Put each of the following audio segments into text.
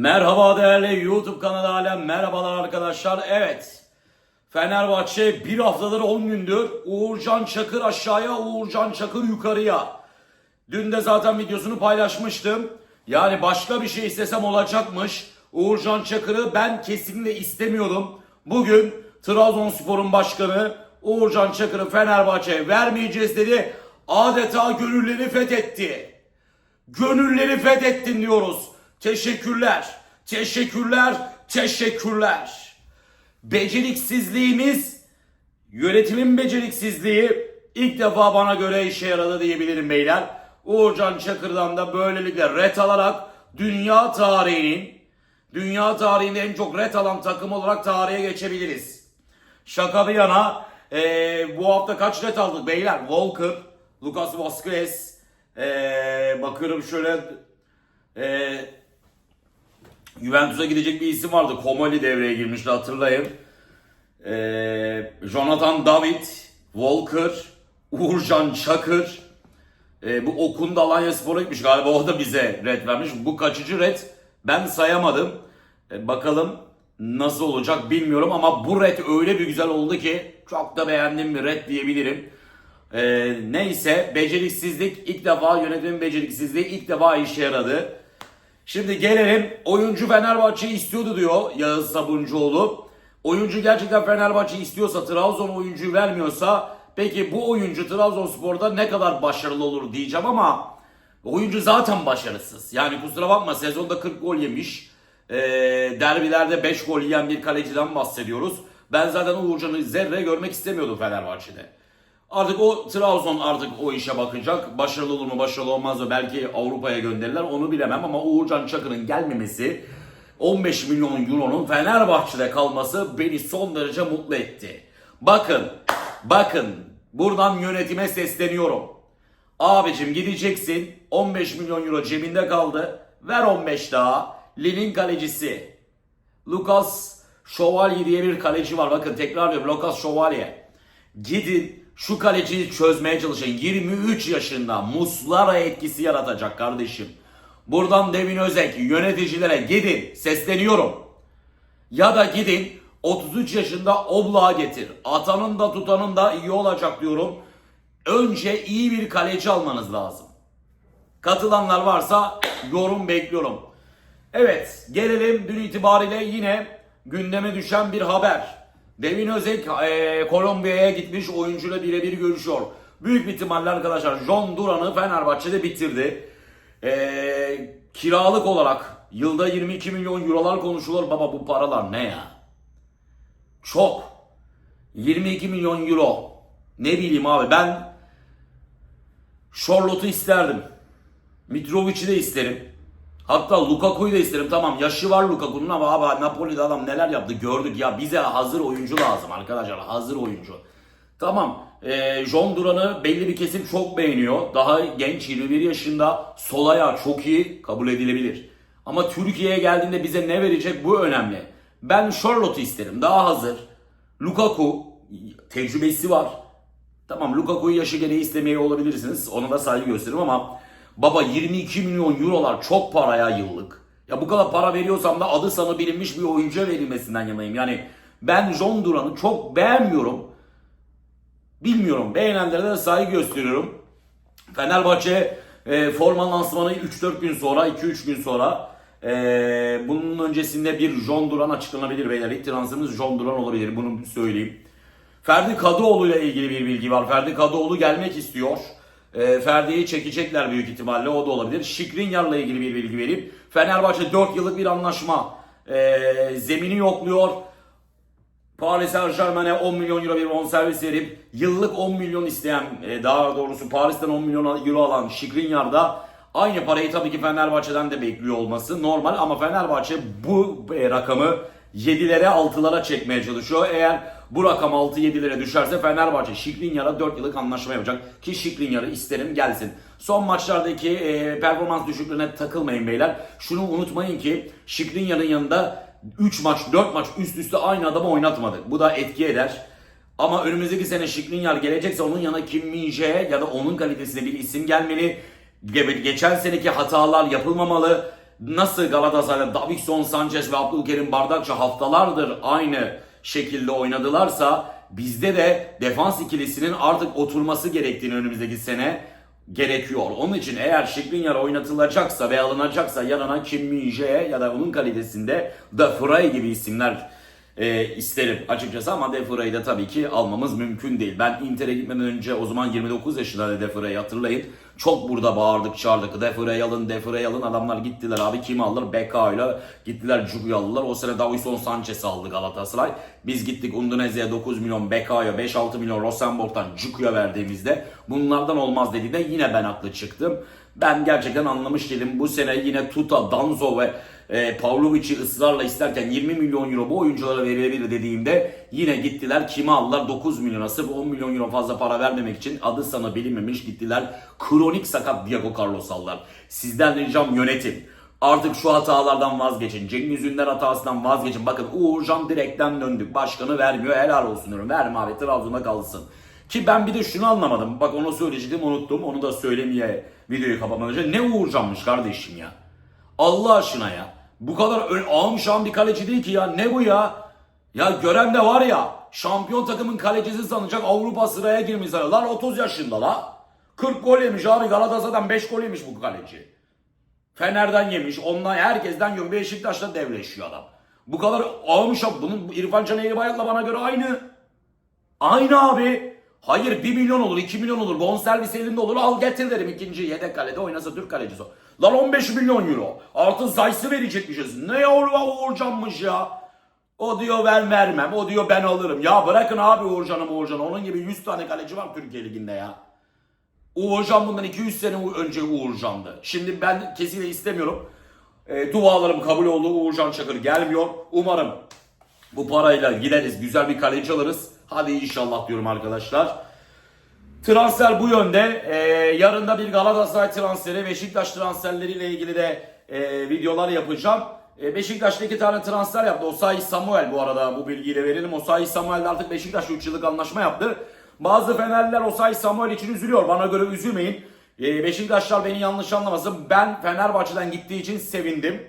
Merhaba değerli YouTube kanalı alem. Merhabalar arkadaşlar. Evet. Fenerbahçe bir haftadır 10 gündür Uğurcan Çakır aşağıya, Uğurcan Çakır yukarıya. Dün de zaten videosunu paylaşmıştım. Yani başka bir şey istesem olacakmış. Uğurcan Çakır'ı ben kesinlikle istemiyordum. Bugün Trabzonspor'un başkanı Uğurcan Çakır'ı Fenerbahçe'ye vermeyeceğiz dedi. Adeta gönülleri fethetti. Gönülleri fethettin diyoruz. Teşekkürler. Teşekkürler. Teşekkürler. Beceriksizliğimiz, yönetimin beceriksizliği ilk defa bana göre işe yaradı diyebilirim beyler. Uğurcan Çakır'dan da böylelikle ret alarak dünya tarihinin dünya tarihinde en çok ret alan takım olarak tarihe geçebiliriz. Şaka bir yana eee, bu hafta kaç ret aldık beyler? Walker, Lucas Vazquez, eee, bakıyorum şöyle eee Juventus'a gidecek bir isim vardı. Komoli devreye girmişti hatırlayın. Eee, Jonathan David, Walker, Uğurcan Çakır. Eee, bu Okun da Alanya Spor'a gitmiş galiba o da bize red vermiş. Bu kaçıcı red ben sayamadım. E, bakalım nasıl olacak bilmiyorum ama bu red öyle bir güzel oldu ki çok da beğendim bir red diyebilirim. E, neyse beceriksizlik ilk defa yönetimin beceriksizliği ilk defa işe yaradı. Şimdi gelelim oyuncu Fenerbahçe'yi istiyordu diyor Yağız Sabuncuoğlu. Oyuncu gerçekten Fenerbahçe istiyorsa Trabzon oyuncuyu vermiyorsa peki bu oyuncu Trabzonspor'da ne kadar başarılı olur diyeceğim ama oyuncu zaten başarısız. Yani kusura bakma sezonda 40 gol yemiş. Ee, derbilerde 5 gol yiyen bir kaleciden bahsediyoruz. Ben zaten Uğurcan'ı zerre görmek istemiyordum Fenerbahçe'de. Artık o Trabzon artık o işe bakacak. Başarılı olur mu başarılı olmaz mı belki Avrupa'ya gönderirler onu bilemem ama Uğurcan Çakır'ın gelmemesi 15 milyon euronun Fenerbahçe'de kalması beni son derece mutlu etti. Bakın, bakın buradan yönetime sesleniyorum. Abicim gideceksin 15 milyon euro cebinde kaldı. Ver 15 daha. Lille'in kalecisi. Lucas Şövalye diye bir kaleci var. Bakın tekrar diyorum Lucas Şövalye. Gidin şu kaleciyi çözmeye çalışın. 23 yaşında Muslara etkisi yaratacak kardeşim. Buradan Devin Özek yöneticilere gidin sesleniyorum. Ya da gidin 33 yaşında Oblak'ı getir. Atanın da tutanın da iyi olacak diyorum. Önce iyi bir kaleci almanız lazım. Katılanlar varsa yorum bekliyorum. Evet gelelim dün itibariyle yine gündeme düşen bir haber. Devin Özek eee, Kolombiya'ya gitmiş oyuncuyla birebir görüşüyor. Büyük bir ihtimalle arkadaşlar John Duran'ı Fenerbahçe'de bitirdi. Eee, kiralık olarak yılda 22 milyon eurolar konuşulur. Baba bu paralar ne ya? Çok. 22 milyon euro. Ne bileyim abi ben Charlotte'u isterdim. Mitrovic'i de isterim. Hatta Lukaku'yu da isterim. Tamam yaşı var Lukaku'nun ama abi Napoli'de adam neler yaptı gördük. Ya bize hazır oyuncu lazım arkadaşlar. Hazır oyuncu. Tamam. E, John Duran'ı belli bir kesim çok beğeniyor. Daha genç 21 yaşında. Sol ayağı çok iyi. Kabul edilebilir. Ama Türkiye'ye geldiğinde bize ne verecek bu önemli. Ben Charlotte'u isterim. Daha hazır. Lukaku tecrübesi var. Tamam Lukaku'yu yaşı gereği istemeye olabilirsiniz. Ona da saygı gösteririm ama baba 22 milyon eurolar çok para ya yıllık. Ya bu kadar para veriyorsam da adı sana bilinmiş bir oyuncuya verilmesinden yanayım. Yani ben John Duran'ı çok beğenmiyorum. Bilmiyorum. Beğenenlere de saygı gösteriyorum. Fenerbahçe e, forma lansmanı 3-4 gün sonra, 2-3 gün sonra e, bunun öncesinde bir John Duran açıklanabilir beyler. İlk transferimiz John Duran olabilir. Bunu söyleyeyim. Ferdi Kadıoğlu ile ilgili bir bilgi var. Ferdi Kadıoğlu gelmek istiyor. E, Ferdi'yi çekecekler büyük ihtimalle. O da olabilir. Şikrinyar'la ilgili bir bilgi vereyim. Fenerbahçe 4 yıllık bir anlaşma. E, zemini yokluyor. Paris Saint Germain'e 10 milyon euro bir bonservis verip yıllık 10 milyon isteyen e, daha doğrusu Paris'ten 10 milyon euro alan Skriniar da aynı parayı tabii ki Fenerbahçe'den de bekliyor olması normal ama Fenerbahçe bu e, rakamı 7'lere 6'lara çekmeye çalışıyor. Eğer bu rakam 6-7'lere düşerse Fenerbahçe Skriniar'a 4 yıllık anlaşma yapacak ki Skriniar'ı isterim gelsin. Son maçlardaki e, performans düşüklüğüne takılmayın beyler. Şunu unutmayın ki Skriniar'ın yanında 3 maç 4 maç üst üste aynı adamı oynatmadık. Bu da etki eder. Ama önümüzdeki sene Şikrinyar gelecekse onun yanına Kim Min-jae ya da onun kalitesinde bir isim gelmeli. Ge- Geçen seneki hatalar yapılmamalı. nasıl Galatasaray'da Davinson Sanchez ve Abdülkerim Bardakçı haftalardır aynı şekilde oynadılarsa bizde de defans ikilisinin artık oturması gerektiğini önümüzdeki sene gerekiyor. Onun için eğer Şikrinyar oynatılacaksa ve alınacaksa yanına Kim Min-jae ya da onun kalitesinde Da Frey gibi isimler e, isterim açıkçası ama De Vrij'ı da tabii ki almamız mümkün değil. Ben Inter'e gitmeden önce o zaman 29 yaşında De Vrij hatırlayın. Çok burada bağırdık çağırdık. De Vrij alın, De Vrij alın. Adamlar gittiler abi kim alır? Beka ile gittiler Cugu'yu aldılar. O sene Davison Sanchez'i aldı Galatasaray. Biz gittik Undinese'ye 9 milyon, Beka'ya 5-6 milyon Rosenborg'dan Cugu'ya verdiğimizde bunlardan olmaz dediğinde yine ben haklı çıktım. Ben gerçekten anlamış değilim. Bu sene yine Tuta, Danzo ve e, Pavlovic'i ısrarla isterken 20 milyon euro bu oyunculara verilebilir dediğimde yine gittiler kimi aldılar 9 milyona sırf 10 milyon euro fazla para vermemek için adı sana bilinmemiş gittiler kronik sakat Diego Carlos aldılar. Sizden ricam yönetim. Artık şu hatalardan vazgeçin. Cengiz Ünder hatasından vazgeçin. Bakın Uğurcan direkten döndük. Başkanı vermiyor. Helal olsun diyorum. Verme abi Trabzon'da kalsın. Ki ben bir de şunu anlamadım. Bak onu söyleyecektim unuttum. Onu da söylemeye videoyu kapatmadan önce. Ne Uğurcan'mış kardeşim ya. Allah aşkına ya. Bu kadar ağım şam bir kaleci değil ki ya. Ne bu ya? Ya gören de var ya. Şampiyon takımın kalecisi sanacak Avrupa sıraya girmiş. Lan 30 yaşında la. 40 gol yemiş abi Galatasaray'dan 5 gol yemiş bu kaleci. Fener'den yemiş. Ondan herkesten yiyor. Beşiktaş'ta devleşiyor adam. Bu kadar ağım şam. Bunun İrfan Can Eğribayat'la bana göre aynı. Aynı abi. Hayır 1 milyon olur 2 milyon olur bonservis elinde olur al getir derim ikinci yedek kalede oynasa Türk kalecisi o. Lan 15 milyon euro artı Zayt'sı verecekmişiz. Ne yavru Uğurcan'mış ya. O diyor ben vermem o diyor ben alırım. Ya bırakın abi Uğurcan'ı Uğurcan'ı onun gibi 100 tane kaleci var Türkiye Ligi'nde ya. Uğurcan bundan 200 sene önce Uğurcan'dı. Şimdi ben kesinlikle istemiyorum. E, dualarım kabul oldu. Uğurcan Çakır gelmiyor. Umarım bu parayla gideriz. Güzel bir kaleci alırız. Hadi inşallah diyorum arkadaşlar. Transfer bu yönde. Ee, yarın da bir Galatasaray transferi, Beşiktaş transferleriyle ilgili de e, videolar yapacağım. E, Beşiktaş'ta iki tane transfer yaptı. Osayi Samuel bu arada bu bilgiyi de verelim. Osayi Samuel artık Beşiktaş'la 3 yıllık anlaşma yaptı. Bazı Fenerliler Osayi Samuel için üzülüyor. Bana göre üzülmeyin. E, Beşiktaşlar beni yanlış anlamasın. Ben Fenerbahçe'den gittiği için sevindim.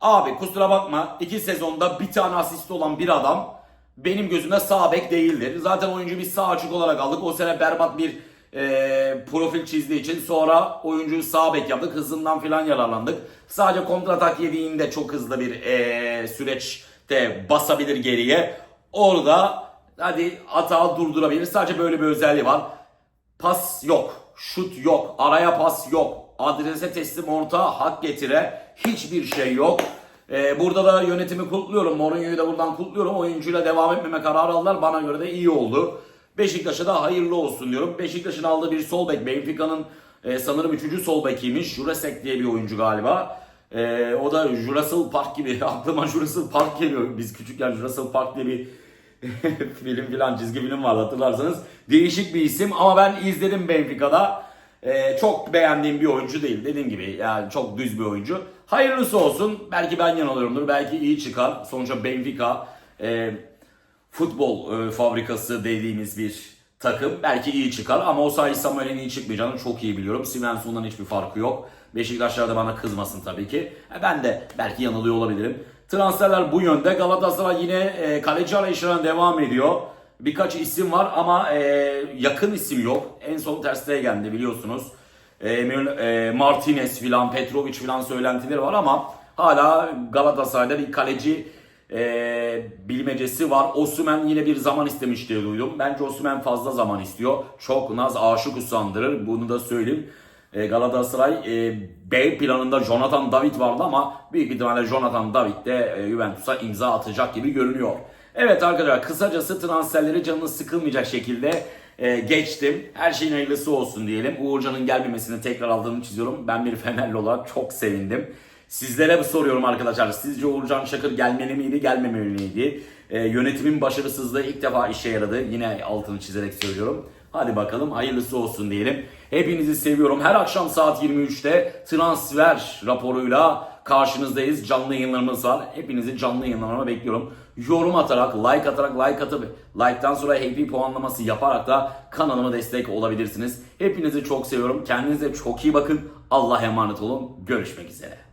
Abi kusura bakma iki sezonda bir tane asist olan bir adam benim gözümde sağ bek değildir. Zaten oyuncu bir sağ açık olarak aldık. O sene berbat bir e, profil çizdiği için sonra oyuncuyu sağ bek yaptık. Hızından filan yararlandık. Sadece kontratak yediğinde çok hızlı bir e, süreçte basabilir geriye. Orada hadi hata durdurabilir. Sadece böyle bir özelliği var. Pas yok. Şut yok. Araya pas yok. Adrese teslim orta hak getire. Hiçbir şey yok. Ee, burada da yönetimi kutluyorum. Mourinho'yu da buradan kutluyorum. Oyuncuyla devam etmeme kararı aldılar. Bana göre de iyi oldu. Beşiktaş'a da hayırlı olsun diyorum. Beşiktaş'ın aldığı bir sol bek. Benfica'nın e, sanırım 3. sol bekiymiş. Jurasek diye bir oyuncu galiba. E, o da Jurassic Park gibi. Aklıma Jurassic Park geliyor. Biz küçükken Jurassic Park diye bir film filan çizgi film var hatırlarsanız. Değişik bir isim ama ben izledim Benfica'da. Ee, çok beğendiğim bir oyuncu değil. Dediğim gibi yani çok düz bir oyuncu. Hayırlısı olsun. Belki ben yanılıyorumdur. Belki iyi çıkar. Sonuçta Benfica e, futbol e, fabrikası dediğimiz bir takım. Belki iyi çıkar ama o sayı Samuel'in iyi çıkmayacağını çok iyi biliyorum. Svensson'dan hiçbir farkı yok. Beşiktaşlar da bana kızmasın tabii ki. E, ben de belki yanılıyor olabilirim. Transferler bu yönde. Galatasaray yine e, kaleci arayışına devam ediyor. Birkaç isim var ama e, yakın isim yok. En son Ter Stegen'de biliyorsunuz. E, e, Martinez filan, Petrovic filan söylentileri var ama hala Galatasaray'da bir kaleci e, bilmecesi var. Osimhen yine bir zaman istemiş diye duydum. Bence Osimhen fazla zaman istiyor. Çok naz aşık usandırır. Bunu da söyleyeyim. E, Galatasaray e, B planında Jonathan David vardı ama büyük ihtimalle Jonathan David de e, Juventus'a imza atacak gibi görünüyor. Evet arkadaşlar kısacası transferleri canınız sıkılmayacak şekilde e, geçtim. Her şeyin hayırlısı olsun diyelim. Uğurcan'ın gelmemesini tekrar aldığını çiziyorum. Ben bir Fenerli olarak çok sevindim. Sizlere soruyorum arkadaşlar. Sizce Uğurcan Çakır gelmeli miydi, gelmemeli miydi? E, yönetimin başarısızlığı ilk defa işe yaradı. Yine altını çizerek söylüyorum. Hadi bakalım hayırlısı olsun diyelim. Hepinizi seviyorum. Her akşam saat 23'te transfer raporuyla karşınızdayız. Canlı yayınlarımız var. Hepinizi canlı yayınlarıma bekliyorum. Yorum atarak, like atarak, like atıp, like'tan sonra HP puanlaması yaparak da kanalıma destek olabilirsiniz. Hepinizi çok seviyorum. Kendinize çok iyi bakın. Allah'a emanet olun. Görüşmek üzere.